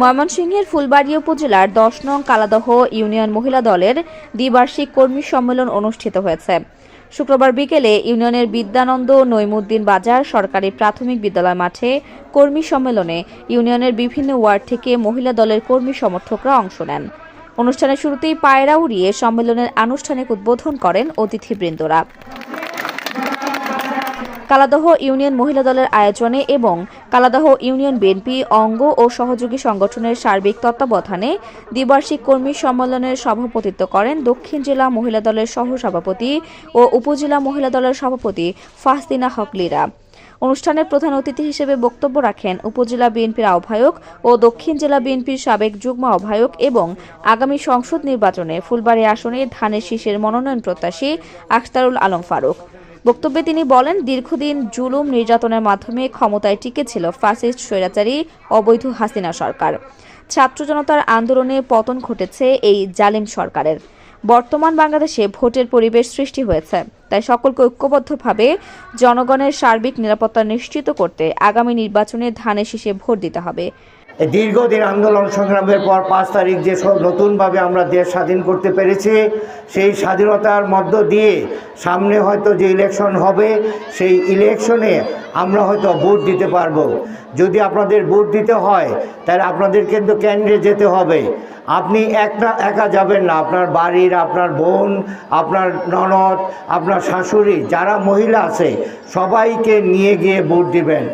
ময়মনসিংহের ফুলবাড়ী উপজেলার দশ নং কালাদহ ইউনিয়ন মহিলা দলের দ্বিবার্ষিক কর্মী সম্মেলন অনুষ্ঠিত হয়েছে। শুক্রবার বিকেলে ইউনিয়নের বিদ্যানন্দ নৈমুদ্দিন বাজার সরকারি প্রাথমিক বিদ্যালয় মাঠে কর্মী সম্মেলনে ইউনিয়নের বিভিন্ন ওয়ার্ড থেকে মহিলা দলের কর্মী সমর্থকরা অংশ নেন। অনুষ্ঠানের শুরুতেই পায়রা উড়িয়ে সম্মেলনের আনুষ্ঠানিক উদ্বোধন করেন অতিথিবৃন্দরা। কালাদহ ইউনিয়ন মহিলা দলের আয়োজনে এবং কালাদহ ইউনিয়ন বিএনপি অঙ্গ ও সহযোগী সংগঠনের সার্বিক তত্ত্বাবধানে দ্বিবার্ষিক কর্মী সম্মেলনের সভাপতিত্ব করেন দক্ষিণ জেলা মহিলা দলের সহসভাপতি ও উপজেলা মহিলা দলের সভাপতি ফাহদিনা হক লিরা। অনুষ্ঠানের প্রধান অতিথি হিসেবে বক্তব্য রাখেন উপজেলা বিএনপির আহ্বায়ক ও দক্ষিণ জেলা বিএনপির সাবেক যুগ্ম আহ্বায়ক এবং আগামী সংসদ নির্বাচনে ফুলবাড়ি আসনে ধানের শীষের মনোনয়ন প্রত্যাশী আখতারুল আলম ফারুক। বক্তব্যে তিনি বলেন, দীর্ঘদিন জুলুম নির্যাতনের মাধ্যমে ক্ষমতায় টিকেছিল ফ্যাসিস্ট স্বৈরাচারী অবৈধ হাসিনা সরকার। ছাত্র জনতার আন্দোলনে পতন ঘটেছে এই জালিম সরকারের। বর্তমান বাংলাদেশে ভোটের পরিবেশ সৃষ্টি হয়েছে, তাই সকলকে ঐক্যবদ্ধভাবে জনগণের সার্বিক নিরাপত্তা নিশ্চিত করতে আগামী নির্বাচনে ধানে শীষে ভোট দিতে হবে। দীর্ঘদিন আন্দোলন সংগ্রামের পর পাঁচ তারিখ যে নতুনভাবে আমরা দেশ স্বাধীন করতে পেরেছি, সেই স্বাধীনতার মধ্য দিয়ে সামনে হয়তো যে ইলেকশন হবে, সেই ইলেকশনে আমরা হয়তো ভোট দিতে পারব। যদি আপনাদের ভোট দিতে হয়, তাহলে আপনাদের কিন্তু কেন্দ্রে যেতে হবে। আপনি একটা একা যাবেন না, আপনার বাড়ির, আপনার বোন, আপনার ননদ, আপনার শাশুড়ি, যারা মহিলা আছে, সবাইকে নিয়ে গিয়ে ভোট দিবেন।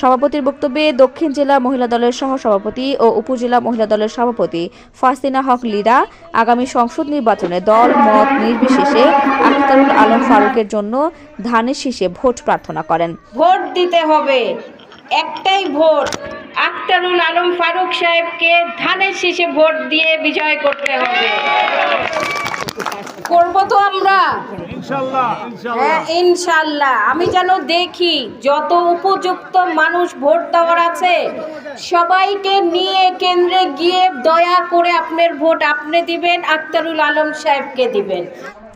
সভাপতির বক্তব্যে দক্ষিণ জেলা মহিলা দলের সহসভাপতি ও উপজেলা মহিলা দলের সভাপতি ফাসিনা হক লিরা আগামী সংসদ নির্বাচনে দল, মত নির্বিশেষে আখতারুল আলম ফারুকের জন্য ধানের শীষে ভোট প্রার্থনা করেন। ভোট দিতে হবে। একটাই ভোট, আখতারুল আলম ফারুক সাহেবকে ধানের শীষে ভোট দিয়ে বিজয় করতে হবে। করব তো আমরা। হ্যাঁ ইনশাল্লাহ। আমি যেন দেখি যত উপযুক্ত মানুষ ভোট দেওয়ার আছে সবাইকে নিয়ে কেন্দ্রে গিয়ে দয়া করে আপনার ভোট আপনি দিবেন আক্তারুল আলম সাহেবকে দিবেন।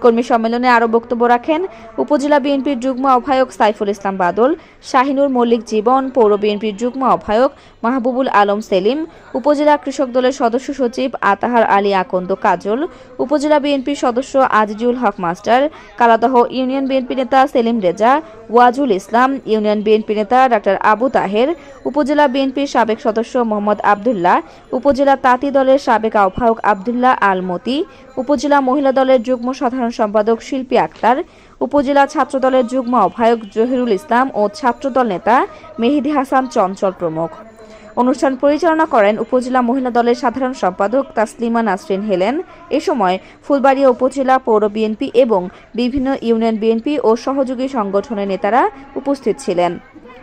কর্মী সম্মেলনে আরও বক্তব্য রাখেন উপজেলা বিএনপির যুগ্ম আহ্বায়ক সাইফুল ইসলাম বাদল, শাহিনুর মল্লিক জীবন, পৌর বিএনপির যুগ্ম আহ্বায়ক মাহবুবুল আলম সেলিম, উপজেলা কৃষক দলের সদস্য সচিব আতাহার আলী আকন্দ কাজল, উপজেলা বিএনপির সদস্য Azizul Haque master, Kaladah union BNP নেতা সেলিম রেজা ওয়াজুল ইসলাম, ইউনিয়ন বিএনপি নেতা ডাক্তার আবু তাহের, উপজেলা বিএনপির সাবেক সদস্য মোহাম্মদ আবদুল্লাহ, উপজেলা তাঁতি দলের সাবেক আহ্বায়ক আবদুল্লাহ আল মতি উপজেলা মহিলা দলের যুগ্ম সাধারণ সম্পাদক শিল্পী আক্তার, উপজেলা ছাত্রদলের যুগ্ম আহ্বায়ক জহিরুল ইসলাম ও ছাত্রদল নেতা মেহেদি হাসান চঞ্চল প্রমুখ। অনুষ্ঠান পরিচালনা করেন উপজেলা মহিলা দলের সাধারণ সম্পাদক তাসলিমা নাসরিন হেলেন। এ সময় ফুলবাড়িয়া উপজেলা পৌর বিএনপি এবং বিভিন্ন ইউনিয়ন বিএনপি ও সহযোগী সংগঠনের নেতারা উপস্থিত ছিলেন।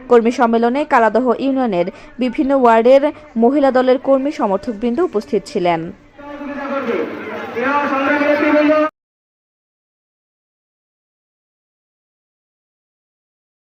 কর্মী সম্মেলনে কালাদহ ইউনিয়নের বিভিন্ন ওয়ার্ডের মহিলা দলের কর্মী সমর্থকবৃন্দ উপস্থিত ছিলেন।